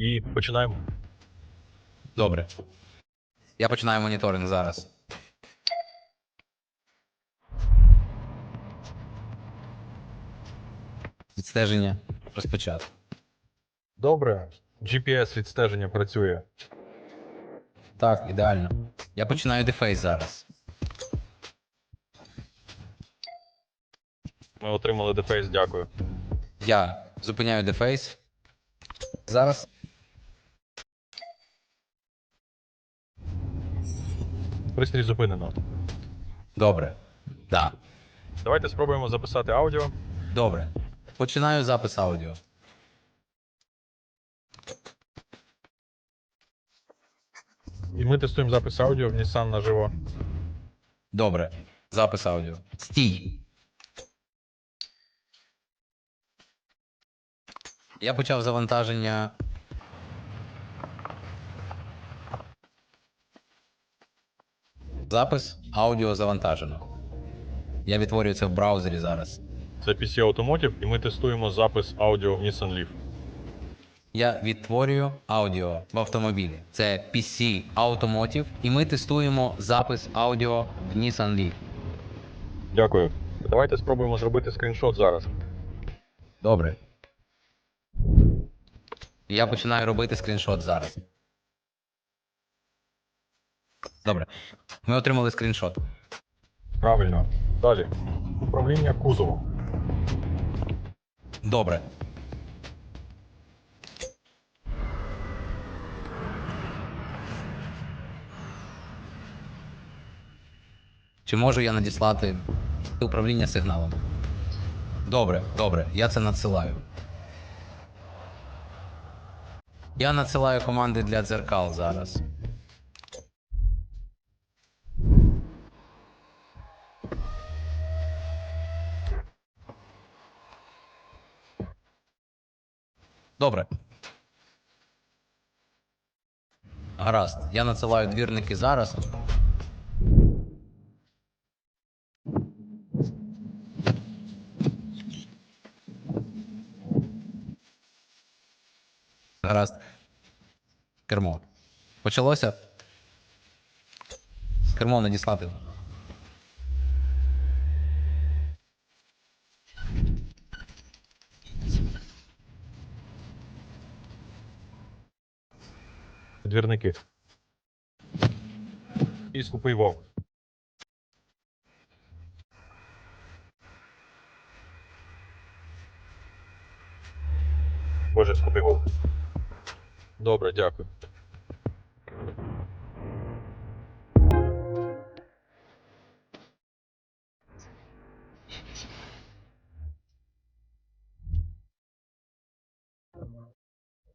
і починаємо. Добре. Я починаю моніторинг зараз. Відстеження розпочати. Добре. GPS відстеження працює. Так, ідеально. Я починаю дефейс зараз. Ми отримали дефейс, дякую. Я зупиняю дефейс. Зараз. Пристрій зупинено. Добре. Да. Давайте спробуємо записати аудіо. Добре. Починаю запис аудіо. І ми тестуємо запис аудіо в Nissan наживо. Добре. Запис аудіо. Стій. Я почав завантаження. Запис аудіо завантажено. Я відтворюю це в браузері зараз. Це PC Automotive, і ми тестуємо запис аудіо в Nissan Leaf. Я відтворюю аудіо в автомобілі. Це PC Automotive, і ми тестуємо запис аудіо в Nissan Leaf. Дякую. Давайте спробуємо зробити скріншот зараз. Добре. Я починаю робити скріншот зараз. Добре. Ми отримали скріншот. Правильно. Далі. Управління кузовом. Добре. Чи можу я надіслати управління сигналом? Добре, добре, я це надсилаю. Я надсилаю команди для дзеркал зараз. Добре. Гаразд. Я надсилаю двірники зараз. Гаразд. Кермо. Почалося? Кермо надіслати. Двірники. І скупий вовк. Боже, скупий вовк. Добре, дякую.